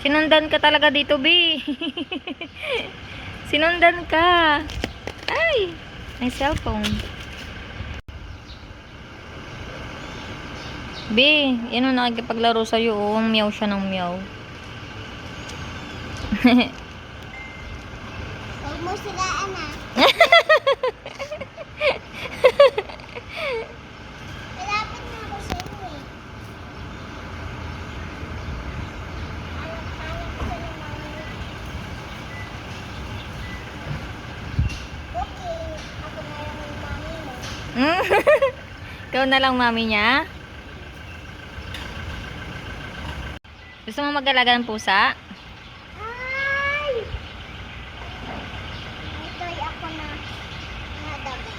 Sinundan ka talaga dito, B. Sinundan ka. Ay, may cellphone. B, yan ang nakikipaglaro sa'yo. Oh, meow siya ng meow. Huwag mo silaan ah. Malapit na ako sa iyo eh. Hanap-hanap ko ng mga- Okay, ako na lang ang mami mo. Ikaw na lang mami niya. Gusto mo mag-alaga ng pusa? Ay! Ito'y ako na nadaga.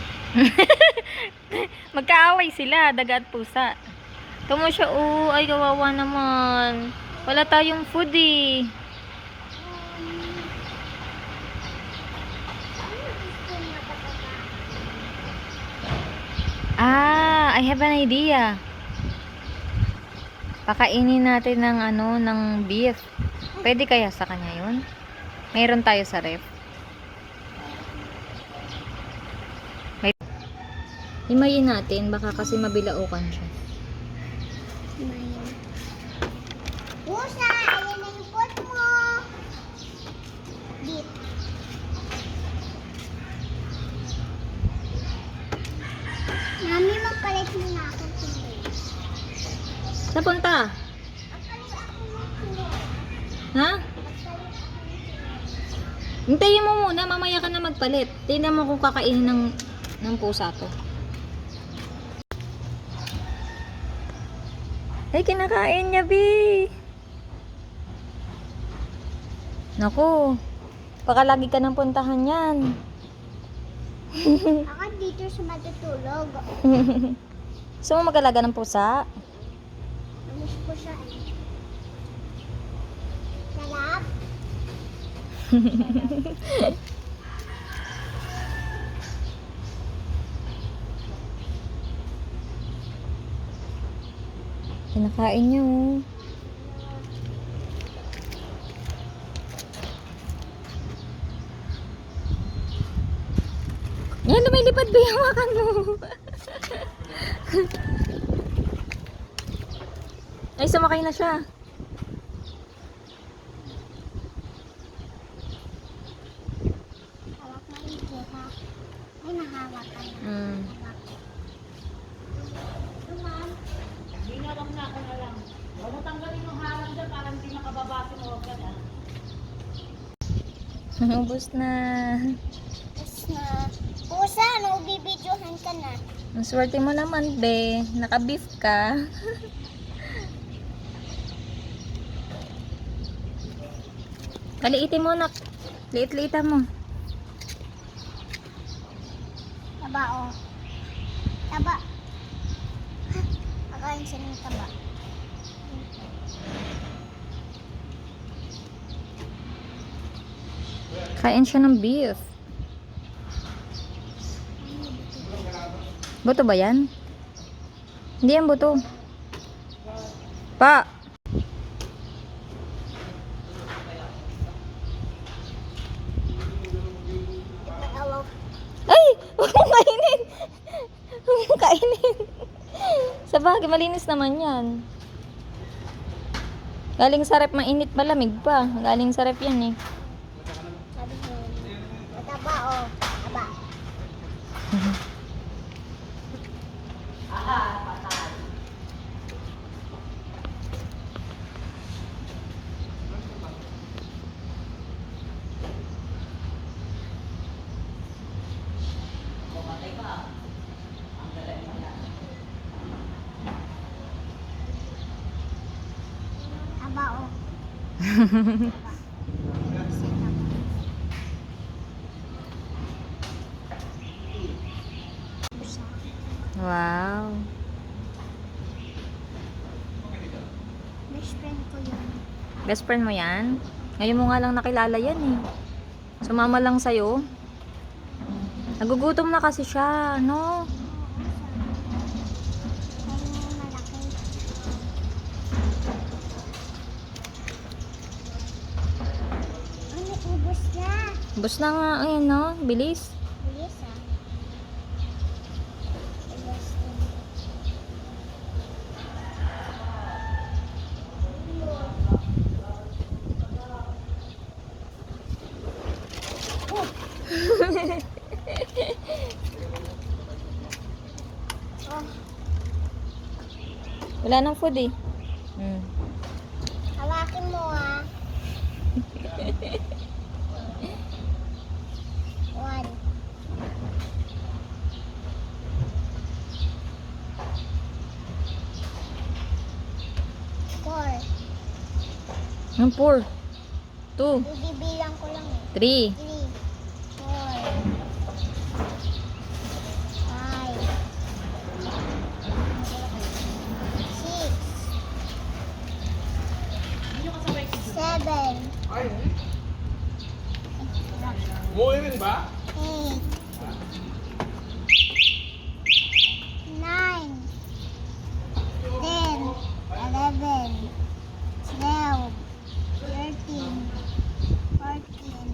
Magkaaway sila, daga at pusa. Tumo siya, oh, ay kawawa naman. Wala tayong food eh. Ah, I have an idea. Pakainin natin ng ano, ng beef. Pwede kaya sa kanya yun? Mayroon tayo sa ref. May... Himayin natin, baka kasi mabilaukan siya. Pusa, ayan na yung pot mo. Beep. Mami, magpalit mo na ako tuloy. Ng tuloy. Ha? Hintayin mo muna, mamaya ka na magpalit. Tingnan mo kung kakainin ng, ng pusa to. Ay, kinakain niya, Bi. Naku, baka lagi ka nang puntahan yan. Ako dito sa matutulog. Gusto mo mag-alaga ng pusa? Namiss ko siya eh. Sarap. Kinakain niya, oh. Yan, lumilipad ba yung hawakan mo? Ay, sumakay na siya. Hawak na ha. Ay, nahawak ka na. Mm. Hawak. Ubus na. Tapos na. Pusa, ano, bibidyohan ka na. Ang swerte mo naman, be. Naka-beef ka. Kaliitin mo, nak. Liit-liitan mo. Taba, oh. Taba. Akain siya ng taba. Kain siya ng beef. Buto ba yan? Hindi yan buto. Pa! Awaw. Ay! Huwag mong kainin! Huwag mong kainin! Sa bagay, malinis naman yan. Galing sa rep, mainit malamig pa. Galing sa rep yan eh. wow. Best friend ko yan. Best friend mo yan? Ngayon mo nga lang nakilala yan eh. Sumama lang sa'yo. Nagugutom na kasi siya, no? Bus na nga, ayun no? Bilis. Bilis ah. Wala nang food eh. Hmm. hawakin mo ah. One. Four. Ang four. Two. Bibilang ko lang eh. Three. Three. Four. Five. Six. Seven. Umuwi rin ba? Eight. Nine. Ten. Eleven. Twelve. Thirteen. Fourteen.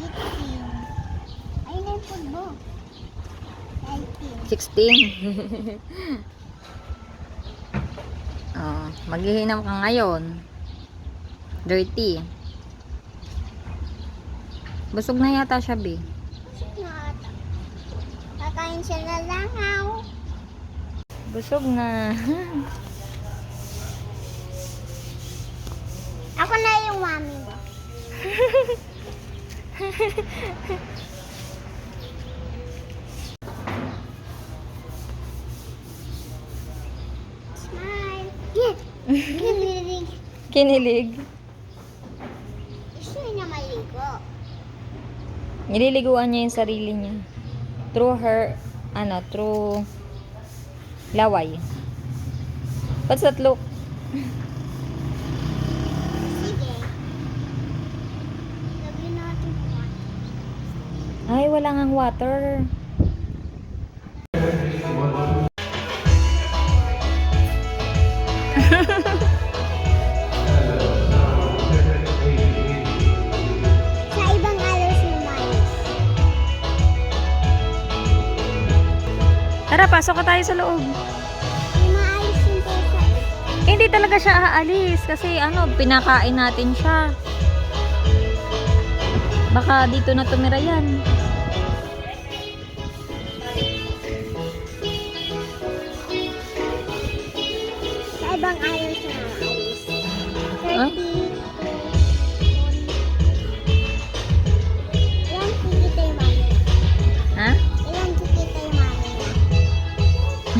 Fifteen. Ayun na yung food mo. Nineteen. Sixteen. oh, maghihinam ka ngayon. Dirty. Busog na yata siya, Bi. Busog na ata. Kakain siya na langaw. Busog na. Ako na yung mami mo. Smile. Yeah. Kinilig. Kinilig. Gusto niya maligo. Nililiguan niya yung sarili niya. Through her, ano, through laway. What's that look? Ay, wala ngang water. Tara, pasok ka tayo sa loob. Maayos yung tesa. Hindi talaga siya aalis kasi ano, pinakain natin siya. Baka dito na tumira yan.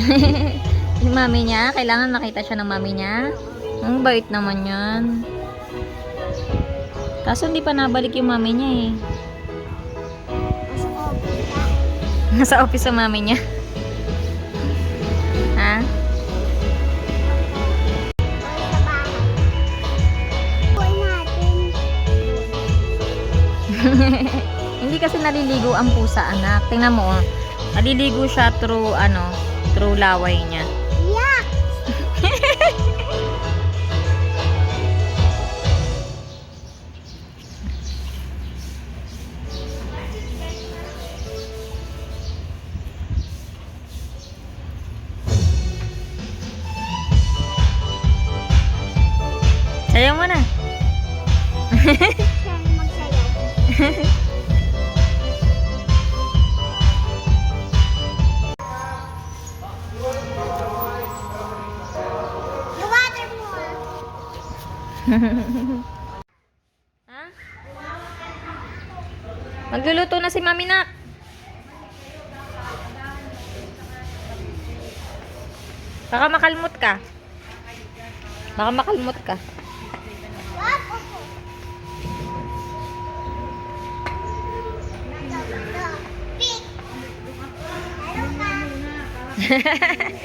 Yung mami niya, kailangan makita siya ng mami niya. Ang bait naman yan. Kaso hindi pa nabalik yung mami niya eh. Nasa office sa mami niya. Ha? Hindi kasi naliligo ang pusa, anak. Tingnan mo, oh. Naliligo siya through, ano, through laway niya. Ha? Magluluto na si Mami Nak. Baka makalmot ka. Baka makalmot ka. Wag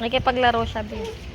Nakikipaglaro siya, babe.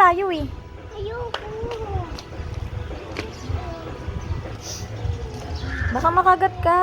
Tayo eh. Ayoko. Baka makagat ka.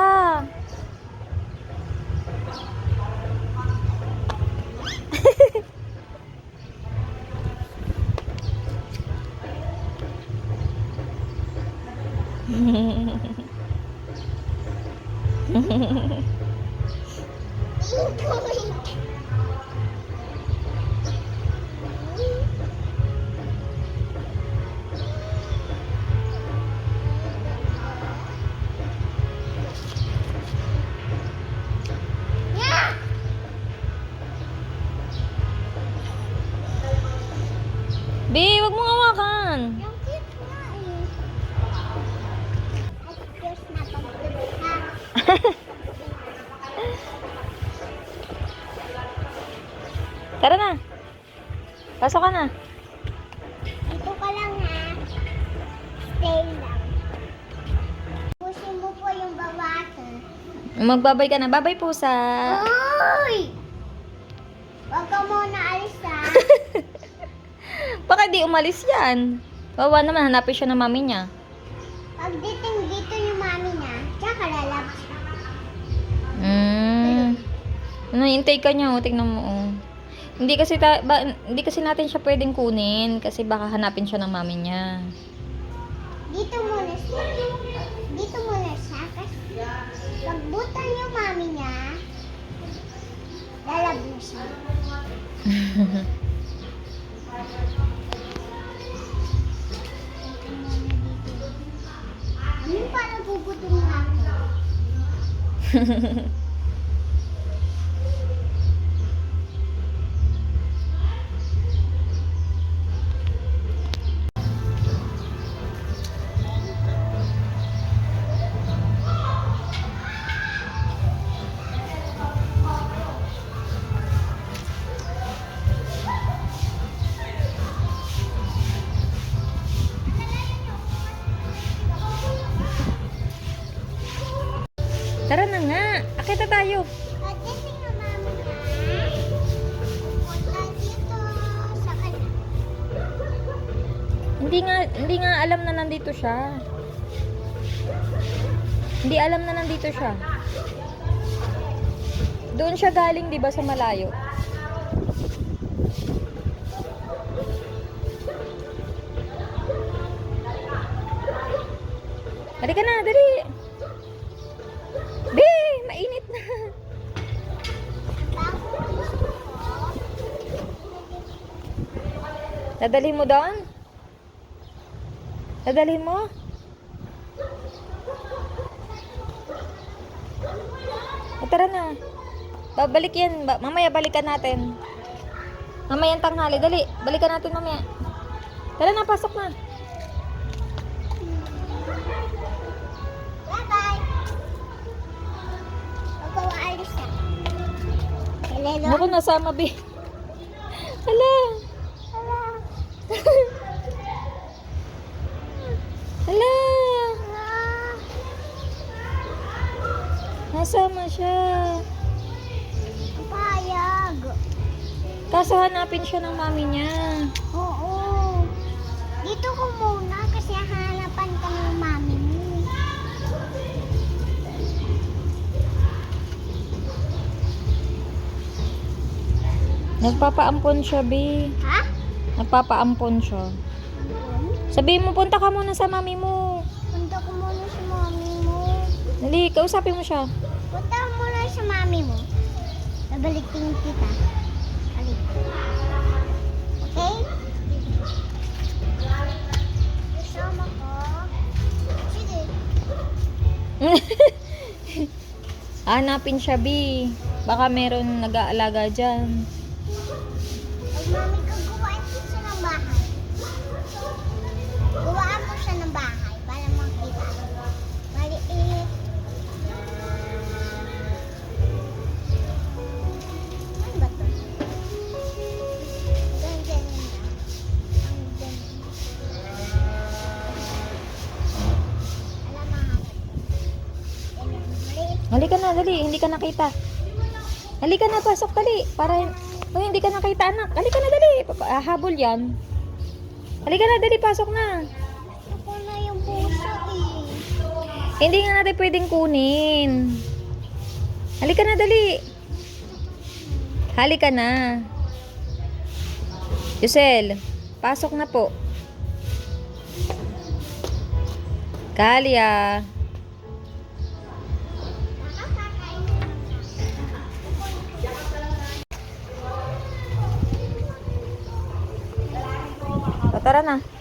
Pasok ka na. Dito ka lang ha. Stay lang. Pusin mo po yung babata. Magbabay ka na. Babay po sa... Uy! Huwag ka muna alis ha. Baka di umalis yan. Wawa naman, hanapin siya ng mami niya. Pag diting dito yung mami niya, tsaka lalabas. Mm. Ano, hintay ka niya, oh. Tingnan mo, oh. Hindi kasi, ta- ba, hindi kasi natin siya pwedeng kunin kasi baka hanapin siya ng mami niya. Dito muna siya. Dito muna siya. Kasi pag butan yung mami niya, lalab na siya. Ano parang bubutong na ako? Tara na nga. Akita tayo. Hindi nga, hindi nga alam na nandito siya. Hindi alam na nandito siya. Doon siya galing, di ba, sa malayo? Dali ka na, dali. Dadalhin mo doon? Dadalhin mo? O, tara na. Babalik yan. Ba- mamaya balikan natin. Mamaya ang tanghali. Dali. Balikan natin mamaya. Tara na, pasok na. Bye-bye. Naku, nasama, be. Hala. Hello? Hala. Nasama siya. Payag. Kaso hanapin siya ng mami niya. Oo. Dito ko muna kasi hanapan ka ng mami mo. Nagpapaampon siya, be. Ha? Nagpapaampon siya. Sabihin mo, punta ka muna sa mami mo. Punta ko muna sa mami mo. Dali, kausapin mo siya. Punta ko muna sa mami mo. Babalikin kita. Pag Dali. Okay? Kasama ko. Sige. Hanapin siya, B. Baka meron nag-aalaga dyan. Pag mami ko, gawain ko siya ng bahay. Gawaan mo siya ng bahay para makita. Maliit. Ano ba to? Ganyan, lang. Ang. Alam mo, hapon. Ganyan. Na, dali. Hindi ka nakita. Halika na, pasok, dali. Para, oh, hindi ka nakita, anak. Halika na, dali. Papa- ah, habol yan. Halika na, dali. Pasok na. Ako na yung puso eh. Hindi nga natin pwedeng kunin. Halika na, dali. Halika na. Yusel, pasok na po. Kalia. O, tara na.